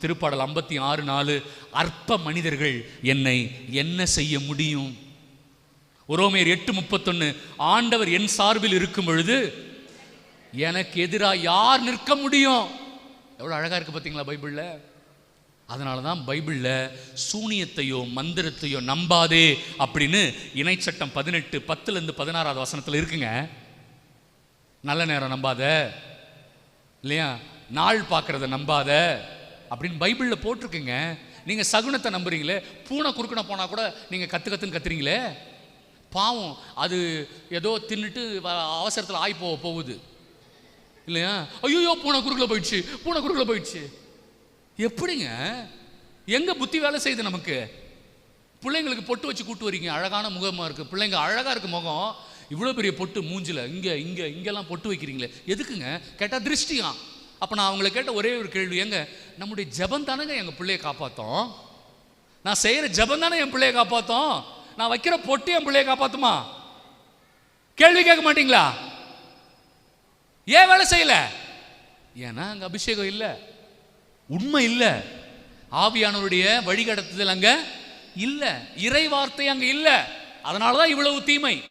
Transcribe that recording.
திருப்பாடல் ஐம்பத்தி ஆறு நாலு அற்ப மனிதர்கள் என்னை என்ன செய்ய முடியும்? உரோமையர் எட்டு முப்பத்தொன்னு ஆண்டவர் என் சார்பில் இருக்கும் பொழுது எனக்கு எதிராக யார் நிற்க முடியும்? எவ்வளோ அழகாக இருக்கு பார்த்தீங்களா பைபிளில்? அதனால தான் பைபிளில் சூனியத்தையோ மந்திரத்தையோ நம்பாதே அப்படின்னு இணைச்சட்டம் பதினெட்டு பத்துலேருந்து பதினாறாவது வசனத்தில் இருக்குங்க. நல்ல நேரம் நம்பாத இல்லையா? நாள் பார்க்குறத நம்பாத அப்படின்னு பைபிளில் போட்டிருக்குங்க. நீங்கள் சகுனத்தை நம்புறீங்களே? பூனை குறுக்கின போனால் கூட நீங்கள் கற்று கற்றுன்னு கத்துறீங்களே? பாவம். அது ஏதோ தின்னுட்டு அவசரத்தில் ஆய் போக போகுது. இல்லையா? ஐயோ பூனை குறுக்கில் போயிடுச்சு. பூனை குறுக்கில் போயிடுச்சு. எப்படிங்க? எங்கே புத்தி வேலை செய்யுது நமக்கு? பிள்ளைங்களுக்கு பொட்டு வச்சு கூட்டு வரீங்க. அழகான முகமாக இருக்குது பிள்ளைங்க அழகாக இருக்கு முகம். இவ்வளோ பெரிய பொட்டு மூஞ்சில். இங்கே இங்கே இங்கெல்லாம் பொட்டு வைக்கிறீங்களே. எதுக்குங்க? கேட்டால் திருஷ்டியான் அப்போ நான் அவங்கள கேட்ட ஒரே ஒரு கேள்வி எங்க நம்முடைய ஜெபம் தானேங்க எங்கள் பிள்ளையை காப்பாற்றோம் நான் செய்கிற ஜபம் தானே என் பிள்ளையை காப்பாற்றும் நான் வைக்கிற பொட்டி என் பிள்ளையை காப்பாற்றுமா கேள்வி கேட்க மாட்டீங்களா? ஏன் வேலை செய்யல? ஏன்னா அங்கே அபிஷேகம் இல்லை. உண்மை இல்லை. ஆவியானவருடைய வழிகடத்துதல் அங்கே இல்லை. இறை வார்த்தை அங்கே இல்லை. அதனால தான் இவ்வளவு தீமை.